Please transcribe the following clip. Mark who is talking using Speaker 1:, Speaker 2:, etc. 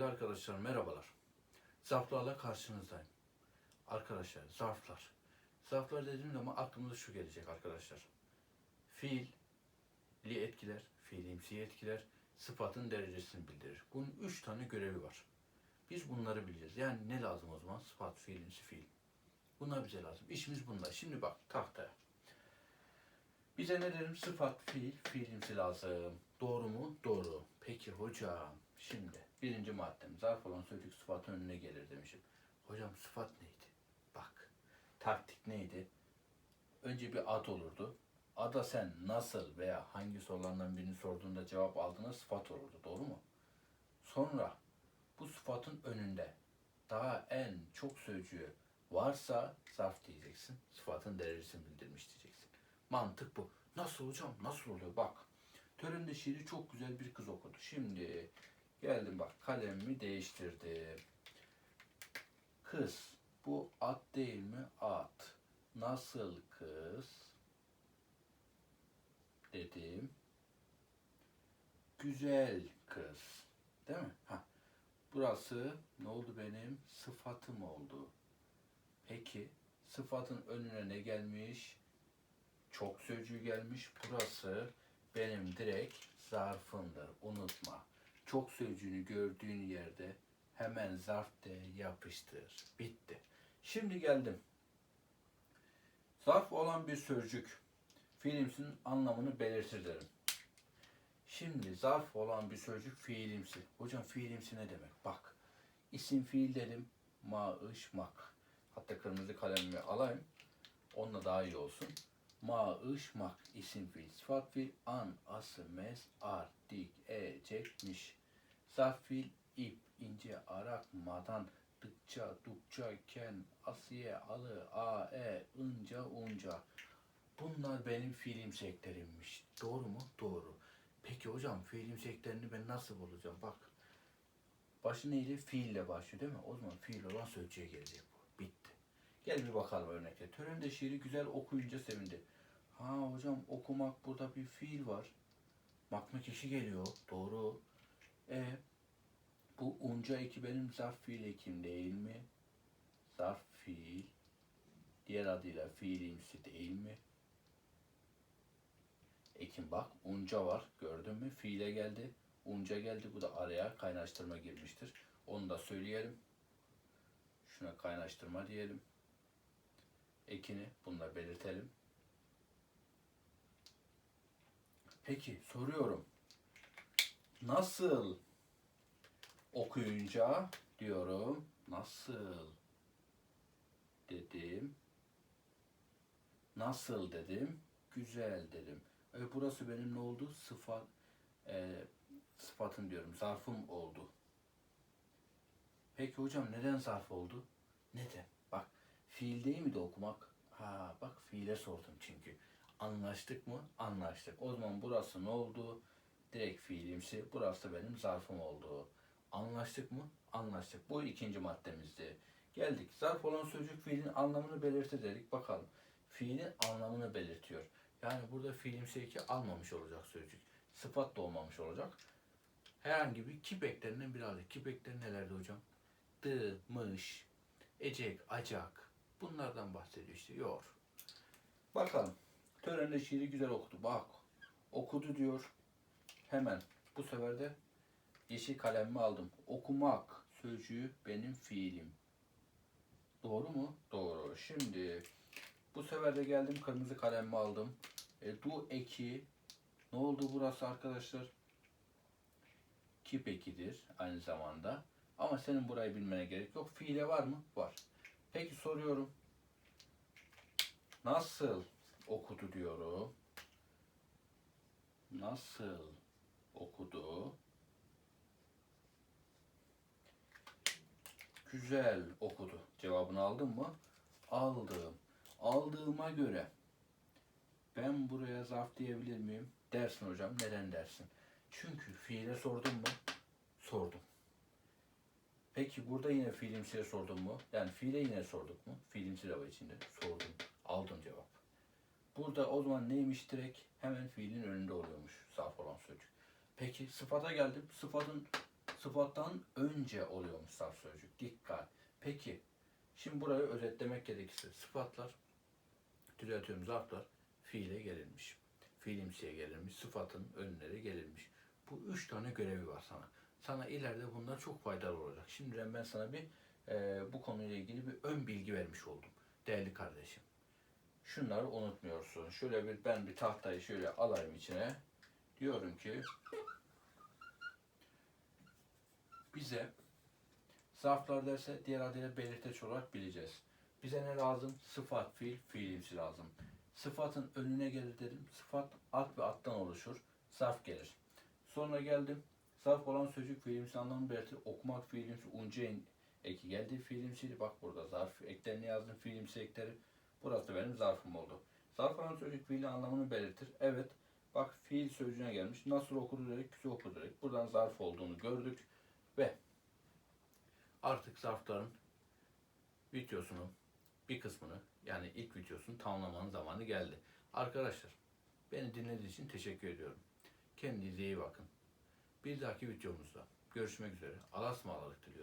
Speaker 1: Arkadaşlar merhabalar. Zarflarla karşınızdayım. Arkadaşlar zarflar. Zarflar dediğim zaman aklımıza şu gelecek arkadaşlar. Fiilli etkiler, fiilimsi etkiler, sıfatın derecesini bildirir. Bunun üç tane görevi var. Biz bunları bileceğiz. Yani ne lazım o zaman? Sıfat, fiilimsi, fiil. Bunlar bize lazım. İşimiz bunlar. Şimdi bak tahtaya. Bize ne derim? Sıfat, fiil, fiilimsi lazım. Doğru mu? Doğru. Peki hocam, şimdi birinci maddem zarf olan sözcük sıfatın önüne gelir demişim. Hocam sıfat neydi? Bak, taktik neydi? Önce bir ad olurdu. Ada sen nasıl veya hangi sorulardan birini sorduğunda cevap aldığında sıfat olurdu. Doğru mu? Sonra bu sıfatın önünde daha en çok sözcüğü varsa zarf diyeceksin. Sıfatın derecesini bildirmiş diyeceksin. Mantık bu. Nasıl hocam? Nasıl oluyor? Bak. Törende şiiri çok güzel bir kız okudu. Şimdi geldim bak kalemimi değiştirdim. Kız. Bu at değil mi? At. Nasıl kız? Dedim. Güzel kız. Değil mi? Ha. Burası ne oldu benim? Sıfatım oldu. Peki sıfatın önüne ne gelmiş? Çok sözcüğü gelmiş. Burası benim direkt zarfımdır. Unutma. Çok sözcüğünü gördüğün yerde hemen zarf de yapıştır. Bitti. Şimdi geldim. Zarf olan bir sözcük fiilimsinin anlamını belirtir derim. Şimdi zarf olan bir sözcük fiilimsi. Hocam fiilimsi ne demek? Bak. isim fiil dedim. Ma, ış, mak. Hatta kırmızı kalemimi alayım. Onunla daha iyi olsun. Ma, ış, mak. isim fiil. Sıfat fiil. An, ası, mes, ar, dik, e, fiil. ip, ince, arak, madan, dıkça, dukça, ken, asiye, alı, a, e, ınca, unca. Bunlar benim fiilim seklerimmiş. Doğru mu? Doğru. Peki hocam fiilim seklerini ben nasıl bulacağım? Bak. Başı neyle? Fiille başlıyor değil mi? O zaman fiil olan sözcüğe gelecek bu. Bitti. Gel bir bakalım örnekle. Törende şiiri güzel okuyunca sevindi. Ha hocam okumak burada bir fiil var. Makma kişi geliyor. Doğru. E bu unca eki benim zarf fiil ekim değil mi? Zarf fiil. Diğer adıyla fiilimsi değil mi? Ekim bak unca var gördün mü? Fiile geldi. Unca geldi. Bu da araya kaynaştırma girmiştir. Onu da söyleyelim. Şuna kaynaştırma diyelim. Ekini bununla belirtelim. Peki soruyorum. Nasıl okuyunca diyorum. Nasıl dedim. Nasıl dedim. Güzel dedim. E, burası benim ne oldu? Sıfat e, sıfatım diyorum. Zarfım oldu. Peki hocam neden zarf oldu? Neden? Bak fiil değil mi de okumak? Ha bak fiile sordum çünkü. Anlaştık mı? Anlaştık. O zaman burası ne oldu? Direkt fiilimsi. Burası da benim zarfım oldu. Anlaştık mı? Anlaştık. Bu ikinci maddemizdi. Geldik. Zarf olan sözcük fiilin anlamını belirtir dedik. Bakalım. Fiilin anlamını belirtiyor. Yani burada fiilimsi eki almamış olacak sözcük. Sıfat da olmamış olacak. Herhangi bir kip eklerinden bir aldık. Kip ekleri nelerdi hocam? Dı, mış, ecek, acak. Bunlardan bahsediyor işte. Yor. Bakalım. Törende şiiri güzel okudu. Bak. Okudu diyor. Hemen. Bu sefer de yeşil kalemimi aldım. Okumak sözcüğü benim fiilim. Doğru mu? Doğru. Şimdi bu sefer de geldim kırmızı kalemimi aldım. E, du eki ne oldu burası arkadaşlar? Kip ekidir aynı zamanda. Ama senin burayı bilmene gerek yok. Fiile var mı? Var. Peki soruyorum. Nasıl okudu diyorum. Nasıl okudu? Güzel okudu. Cevabını aldın mı? Aldım. Aldığıma göre ben buraya zarf diyebilir miyim? Dersin hocam. Neden dersin? Çünkü fiile sordum mu? Sordum. Peki burada yine fiilimsiye sordum mu? Yani fiile yine sorduk mu? Fiilimsi lava içinde sordum. Aldım cevap. Burada o zaman neymiş direkt? Hemen fiilin önünde oluyormuş zarf olan sözcük. Peki sıfata geldim. Sıfatın sıfattan önce oluyormuş zarf sözcük. Dikkat. Peki, şimdi burayı özetlemek gerekirse sıfatlar, düzeltiyorum zarflar, fiile gelirmiş. Fiilimsiye gelirmiş, sıfatın önleri gelirmiş. Bu üç tane görevi var sana. Sana ileride bunlar çok faydalı olacak. Şimdiden ben sana bir e, bu konuyla ilgili bir ön bilgi vermiş oldum. Değerli kardeşim. Şunları unutmuyorsun. Şöyle bir ben bir tahtayı şöyle alayım içine. Diyorum ki bize zarflar derse diğer adıyla belirteç olarak bileceğiz. Bize ne lazım? Sıfat, fiil, fiilimsi lazım. Sıfatın önüne gelir dedim. Sıfat at ve attan oluşur. Zarf gelir. Sonra geldim. Zarf olan sözcük fiilimsi anlamı belirtir. Okumak fiilimsi unceyin eki geldi fiilimsiydi. Bak burada zarf eklerini yazdım. Fiilimsi ekleri. Burası benim zarfım oldu. Zarf olan sözcük fiili anlamını belirtir. Evet. Bak fiil sözcüğüne gelmiş. Nasıl okur dedik, güzel okur dedik. Buradan zarf olduğunu gördük. Ve artık zarfların videosunun bir kısmını yani ilk videosunu tamamlamanın zamanı geldi. Arkadaşlar beni dinlediğiniz için teşekkür ediyorum. Kendinize iyi bakın. Bir dahaki videomuzda görüşmek üzere. Allah'a ısmarladık diliyorum.